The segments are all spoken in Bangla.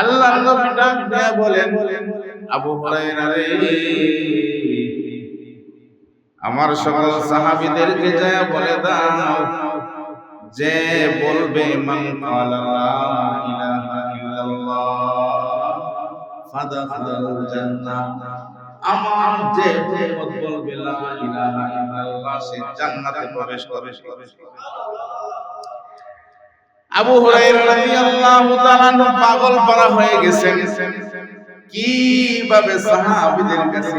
আল্লাহ নবী ডাক দিয়ে বলেন, আবু হুরায়রা রে, আমার সকল সাহাবীদেরকে যায় বলে দাও, যে বলবে, মান ক্বালা লা ইলাহা ইল্লাল্লাহ আমার যে বলবে প্রবেশ আবু পাগল পারা হয়ে গেছেন। কীভাবে সাহাবীদের কাছে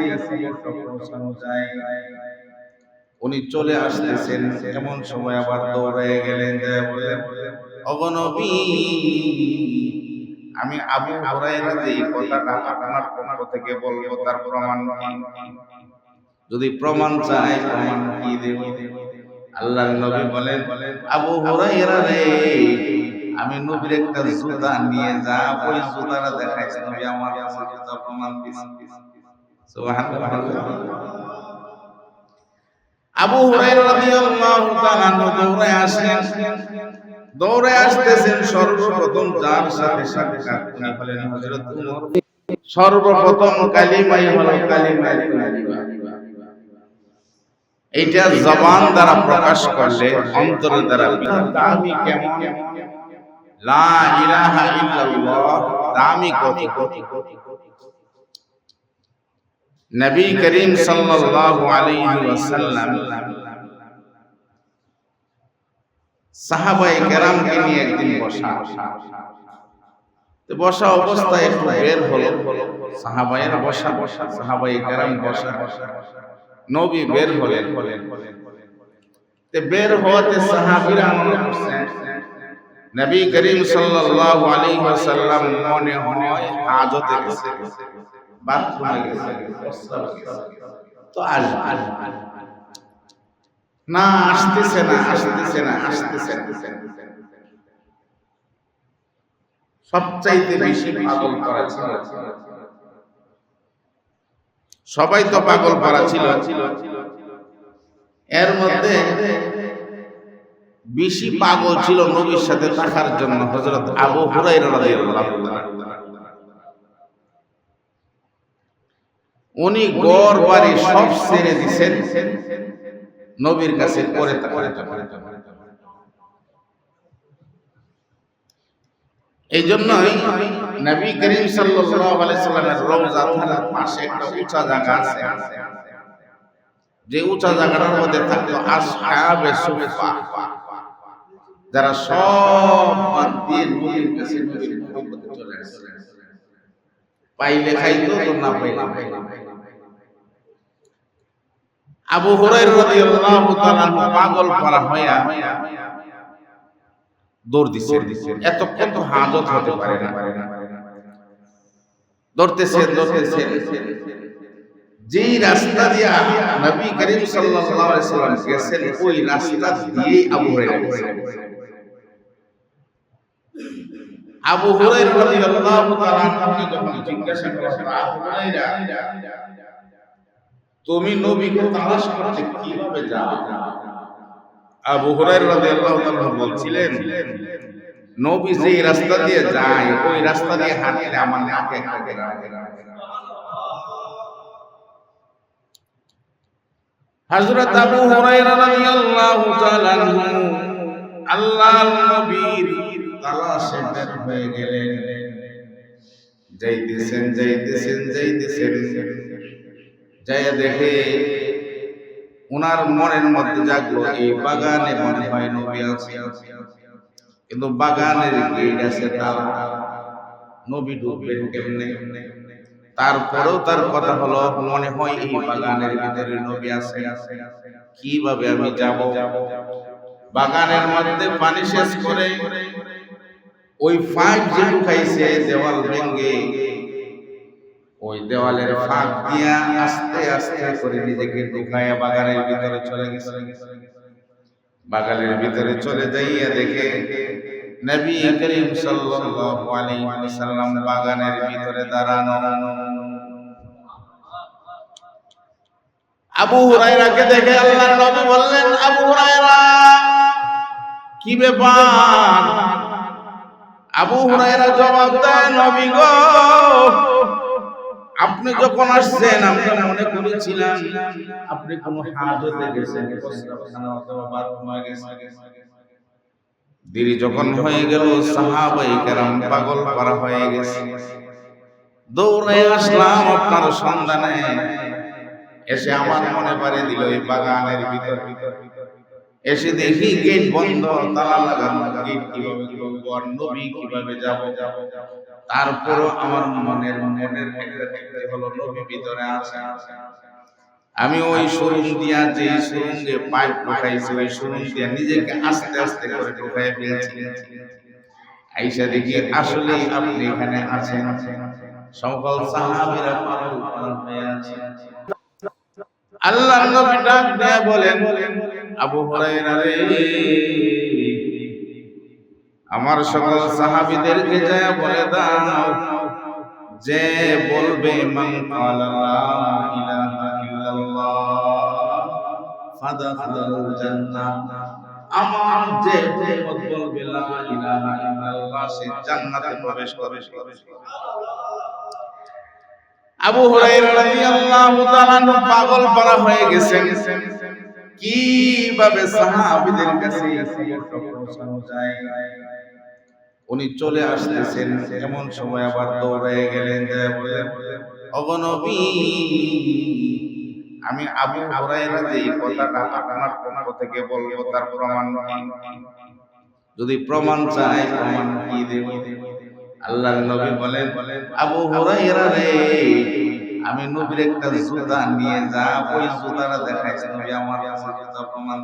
উনি চলে আসতেছেন, এমন সময় আবার দৌড়ে গেলেন অগনবী আমি আবু হুরায়রা যে কথাটা আপনার পক্ষ থেকে বলব, তার প্রমাণ যদি প্রমাণ চাই প্রমাণ কি দেব? আল্লাহর নবী বলেন, আবু হুরায়রা রে, আমি নবীর একটা জুতা নিয়ে যা, ওই জুতাটা দেখাইছে নবী আমার কাছে জুতা প্রমাণ দিছে। সুবহানাল্লাহ। আবু হুরায়রা রাদিয়াল্লাহু তাআলা দৌড়ে আসেন দৌড়ে আসতেছেন সর্বপ্রথম যার সাথে সাক্ষাৎ। উনি হলেন হযরত উমর। সর্বপ্রথম কালিমাই হলো কালিমায়ে এইটা জবান দ্বারা প্রকাশ করলে অন্তর দ্বারা দামি কেমন? লা ইলাহা ইল্লাল্লাহ দামি কত? নবী করিম সাল্লাল্লাহু আলাইহি ওয়াসাল্লাম সাহাবায়ে কেরামকে নিয়ে একদিন বসা। বসা অবস্থায় একটু বের হলো। সাহাবায়ের বসা বসা সাহাবায়ে কেরাম বসা। নবী বের হলেন। তে বের হওয়াতে সাহাবীরা মনে করছেন নবী করিম সাল্লাল্লাহু আলাইহি ওয়াসাল্লাম মনে হয় হাজতে গেছে, বাথরুমে গেছে। তো আসবে। না, আসতেছে না আসতেছে না, আসতেছে সবচাইতে বেশি পাগল করা ছিল। সবাই তো পাগল পাড়া ছিল। এর মধ্যে বেশি পাগল ছিল নবীর সাথে থাকার জন্য হজরত আবু তাআলা উনি গড় বাড়ি সব ছেড়ে দিছেন নবীর কাছে জন্য। এই জন্যই নবী করিম সাল্লাল্লাহু আলাইহি সাল্লামের রওজা থাকার পাশে একটা উঁচা জায়গা আছে। যে উঁচা জায়গাটার মধ্যে থাকতো আসহাবে সুফা। যারা সব বাদ দিয়ে নবীর কাছে নবীর মহব্বতে চলে আসছে। পাইলে খাইতো, তো না পাইলে আবু হুরায়রা রাদিয়াল্লাহু তাআলা পাগল করা হইয়া দৌড় দিছে। এতক্ষণ তো হাজত হতে পারে না। দৌড়তেছে দৌড়তেছে যেই রাস্তা দিয়ে নবী করিম সাল্লাল্লাহু আলাইহি সাল্লাম গেছেন ওই রাস্তা দিয়ে আবু হুরায়রা গেছেন আবু হুরায়রা রাদিয়াল্লাহু তাআলা আনহুকে যখন জিজ্ঞাসা করেন আবু হুরায়রা তুমি নবীকে তালাশ করতে কীভাবে যাও? আবু হুরায়রা রাদিয়াল্লাহু তাআলা বলছিলেন নবী যেই রাস্তা দিয়ে যায় ওই রাস্তা দিয়ে হাঁটলে আমার নাকে কাকে হযরত আবু হুরায়রা রাদিয়াল্লাহু তাআলা আল্লাহর নবীর তালাশে বের হয়ে গেলেন। যাইতেছেন যাইতেছেন যাইতেছেন। যাই দেখে উনার মনের মধ্যে জাগলো এই বাগানে মনে হয় নবী আছে। কিন্তু বাগানের গেট আছে তারা। নবী ঢুকবেন কেমনে? তারপরেও তার কথা হলো, মনে হয় এই বাগানের ভিতরে নবী আছে। কীভাবে আমি যাব? বাগানের মধ্যে পানি শেষ করে ওই ফাঁক যে ঢুকাইছে দেওয়াল ভেঙ্গে ওই দেওয়ালের ফাঁক দিয়া আস্তে আস্তে করে নিজেকে ঢুকাইয়া বাগানের ভিতরে চলে গেছে। বাগানের ভিতরে চলে যাইয়া দেখে নবী করিম সাল্লাল্লাহু আলাইহি ওয়াসাল্লাম বাগানের ভিতরে দাঁড়ানো। আবু হুরায়রাকে দেখে আল্লাহর নবী বললেন, আবু হুরায়রা, কি ব্যাপার? আবু হুরায়রা জবাব দেয়, নবী গো আপনি যখন আসছেন আমরা মনে করেছিলাম আপনি কোন হাজতে গেছেন। দেরি যখন হয়ে গেল সাহাবাই কেরাম পাগল পারা হয়ে গেছে। দৌড়ে আসলাম আপনার সন্ধানে। এসে আমার মনে পারে দিল এই বাগানের ভিতর ভিতর ভিতর। এসে দেখি গেট বন্ধ তালা লাগানো গেট কীভাবে খুলবো আর নবী কীভাবে যাব তারপরও আমার মনের মনের একটা হলো নবী ভিতরে আছে। আমি ওই সুরুং দিয়া যে সুরুঙ্গে পাইপ ঢোকাইছি ওই সুরুং দিয়া নিজেকে আস্তে আস্তে করে ঢোকাই ফেলছি। আইসা দেখি আসলে আপনি এখানে আছেন। সকল সাহাবীরা পাগল হয়ে আছে আল্লাহ নবী ডাক দিয়ে বলেন আবু আমার সকল সাহাবীদেরকে যায় বলে দাও, যে বলবে, মান যে আবু হুরায়রা পাগল পারা হয়ে গেছেন। কীভাবে সাহাবীদের কাছে উনি চলে আসতেছেন, এমন সময় আবার দৌড়ে গেলেন বলেন অগনবী আমি আবু হুরায়রা যে কথাটা আপনার পক্ষ থেকে বলব, তার প্রমাণ যদি প্রমাণ চাই প্রমাণ কি দেব? আল্লাহর নবী বলেন, আবু হুরায়রা রে আমি নবীর একটা জুতা নিয়ে যা ওই জুতাটা দেখাইছে, নবী আমার কাছে জুতা প্রমাণ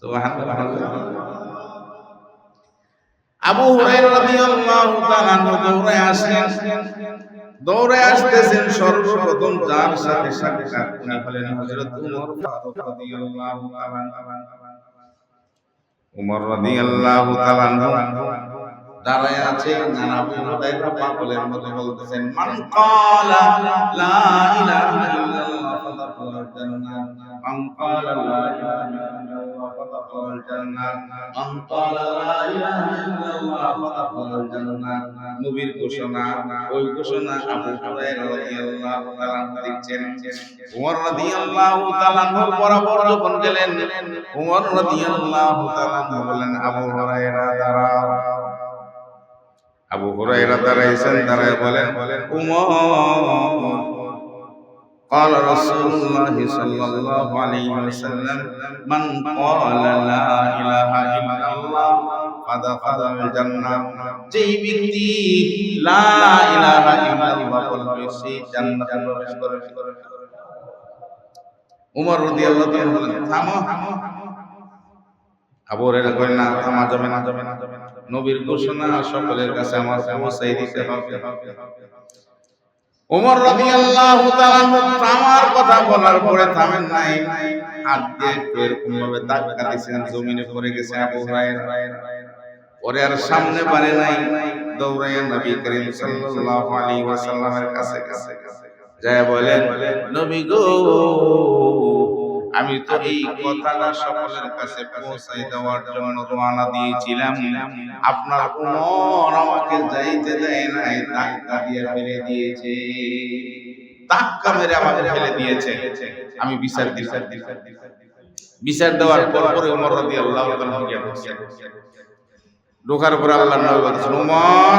সুবহানাল্লাহ। আবু হুরায়রা রাদিয়াল্লাহু তাআলা দৌড়ে আসলেন। দৌড়ে আসতেছেন সর্বপ্রথম যার সাথে সাক্ষাৎ, উনি হলেন হযরত উমর ফারুক রাদিয়াল্লাহু তাআলা উমর রাদিয়াল্লাহু তাআলা দাঁড়ায় আছে, নানা বলতেছেন, মান ক্বালা লা ইলাহা ইল্লাল্লাহ, ফাদাখালাল জান্নাহ মান ক্বালা লা ইলাহা ইল্লাল্লাহ, ফাদাখালাল জান্নাহ মান ক্বালা লা ইলাহা ইল্লাল্লাহ, ফাদাখালাল জান্নাহ নবীর ঘোষণা, ওই ঘোষণা আবু হুরায়রা রাদিয়াল্লাহু তাআলা দিচ্ছেন। ওমর রাদিয়াল্লাহু তাআলা বরাবর যখন গেলেন ওমর রাদিয়াল্লাহু তাআলা বলেন আবু হুরায়রা আবু হুরায়রা দাঁড়াইছেন দাঁড়ায় বলেন উমর قال رسول الله صلى الله عليه وسلم من قال لا اله الا الله فدخل الجنه যেই ব্যক্তি লা ইলাহা ইল্লাল্লাহ বলবে সে জান্নাতে প্রবেশ করবে উমর রাদিয়াল্লাহু তাআলা বলেন থামো আবু হুরায়রা কইলেন না থামা যাবে না যাবে না যাবে না। নবীর ঘোষণা, সকলের কাছে আমার পৌঁছাই দিতে হবে। ওমর রাদিয়াল্লাহু তাআলা আমার কথা বলার পরে থামেন নাই। হাত দিয়ে এরকম ভাবে ধাক্কা দিয়েছেন জমিনে পড়ে গেছে আবু হুরায়রা। পরে আর সামনে পারে নাই। দৌড়াইয়া নবী করিম সাল্লাল্লাহু আলাইহি ওয়াসাল্লামের কাছে কাছে যায় বলেন, নবী গো আমি তো এই কথাটা সকলের কাছে পৌঁছাই দেওয়ার জন্য রওনা দিয়েছিলাম। আপনার উমর আমাকে যাইতে দেয় নাই ধাক্কা দিয়ে ফেলে দিয়েছে। ধাক্কা মেরে আমাকে ফেলে দিয়েছে। আমি বিচার বিচার বিচার দেওয়ার পর পরে উমর রাদিয়াল্লাহু তাআলা গিয়ে বসছেন ঢোকার পরে আল্লাহ নবী বলছেন উমর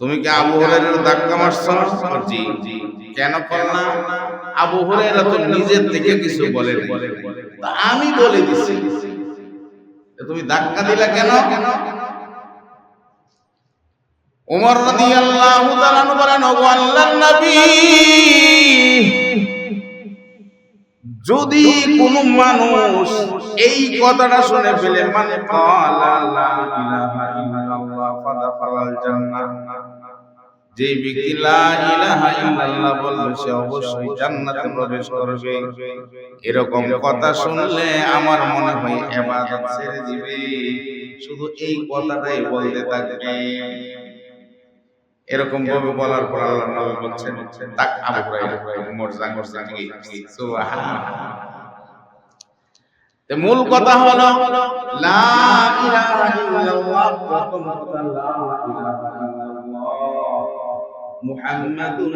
তুমি কি আবু হুরায়রার ধাক্কা মারছো? জি। কেন করলা আবু হুরায়রা তো নিজের থেকে কিছু বলে আমি বলে দিছি। তুমি ধাক্কা দিলা কেন? কেন ওমর রাদিয়াল্লাহু তাআলা বলেন, ওগো আল্লাহর নবী, যদি কোন মানুষ এই কথাটা শুনে ফেলে মানে লা ইলাহা ইল্লাল্লাহ, ফাদাখালাল জান্নাহ। যে ব্যক্তি লা ইলাহা ইল্লাল্লাহ বলবে, সে অবশ্যই জান্নাতে প্রবেশ করবে। এরকম কথা শুনলে আমার মনে হয় ইবাদত ছেড়ে দিবে। শুধু এই কথাটাই বলতে থাকবে। এরকম ভাবে বলার পর আল্লাহ নবী বলছেন, তাক আবু সুবহানাল্লাহ। তে মূল কথা হলো, লা ইলাহা ইল্লাল্লাহ। প্রথম কথা, লা ইলাহা ইল্লাল্লাহ। মুহাম্মাদুর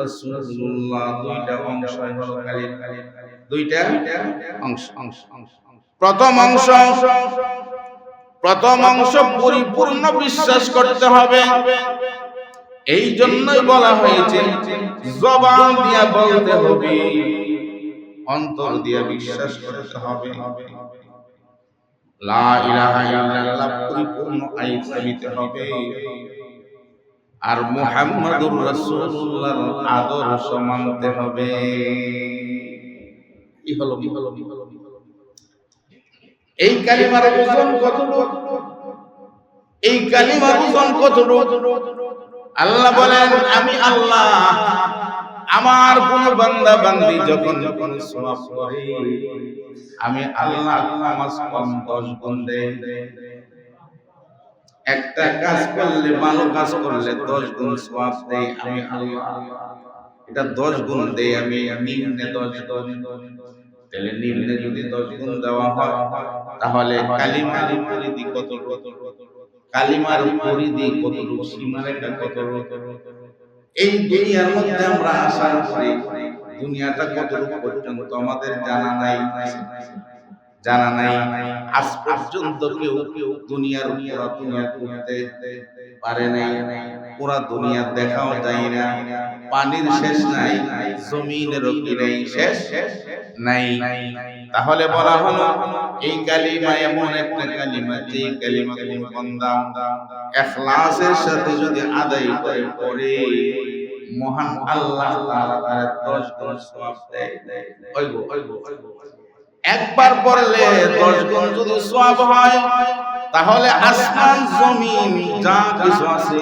রাসূলুল্লাহ, দুইটা অংশ হলো কালিমা। দুইটা? অংশ অংশ অংশ প্রথম অংশ প্রথম অংশ পরিপূর্ণ বিশ্বাস করতে হবে। এই জন্যই বলা হয়েছে, জবান দিয়া বলতে হবে, অন্তর দিয়া বিশ্বাস করতে হবে। লা ইলাহা ইল্লাল্লাহ পরিপূর্ণ আইন হবে। আর মুহাম্মাদুর রাসূলুল্লাহর আদর্শ মানতে হবে। কি হলো এই কালিমার ওজন কতটুকু? এই কালিমার ওজন কতটুকু? আল্লাহ বলেন আমি আল্লাহ। আমার কোন বান্দা বান্দি যখন যখন সওয়াব করে আমি আল্লাহ নামাজ কম দশ গুণ দেই। একটা কাজ করলে, ভালো কাজ করলে দশ গুণ সওয়াব দেই আমি। এটা দশ গুণ দেই আমি নিম্নে দশ গুণ। তাহলে নিম্নে যদি দশ গুণ দেওয়া হয়, তাহলে কালিমার পরিধি কত? কালিমার পরিধি কতটুকু? সীমারেখা কতটুকু এই দুনিয়ার মধ্যে আমরা আশা করি, দুনিয়াটা কতটুকু পর্যন্ত আমাদের জানা নাই। জানা নাই। আজ পর্যন্ত কেউ কেউ দুনিয়ার পুরা ঘুরতে পারে নাই। পুরা দুনিয়া দেখাও যায় না। পানির শেষ নাই, জমিনের কি নাই শেষ নাই। তাহলে বলা হলো, এই কালিমা এমন একটা কালিমা, যে কালিমা কোন বান্দা ইখলাসের সাথে যদি আদায় করে পড়ে মহান আল্লাহ তাআলা তার 10 গুণ সওয়াব দেয়। ওইগো ওইগো একবার পড়লে 10 গুণ যদি সব হয়, তাহলে আসমান জমিন যা কিছু আছে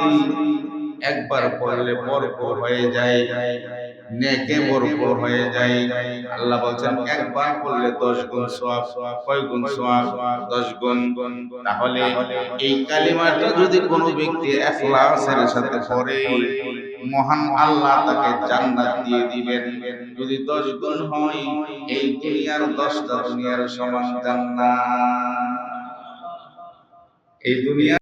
একবার পড়লে পর হয়ে যায়। নেকে ভরপুর হয়ে যায়। আল্লাহ বলছেন একবার পড়লে 10 গুণ সওয়াব কয় গুণ সওয়াব? 10 গুণ। তাহলে এই কালিমাটা যদি কোনো ব্যক্তি ইখলাসের সাথে পড়ে মহান আল্লাহ তাকে জান্নাত দিয়ে দিবেন। যদি 10 গুণ হয় এই দুনিয়ার 10টা দুনিয়ার সমান জান্নাত। এই দুনিয়া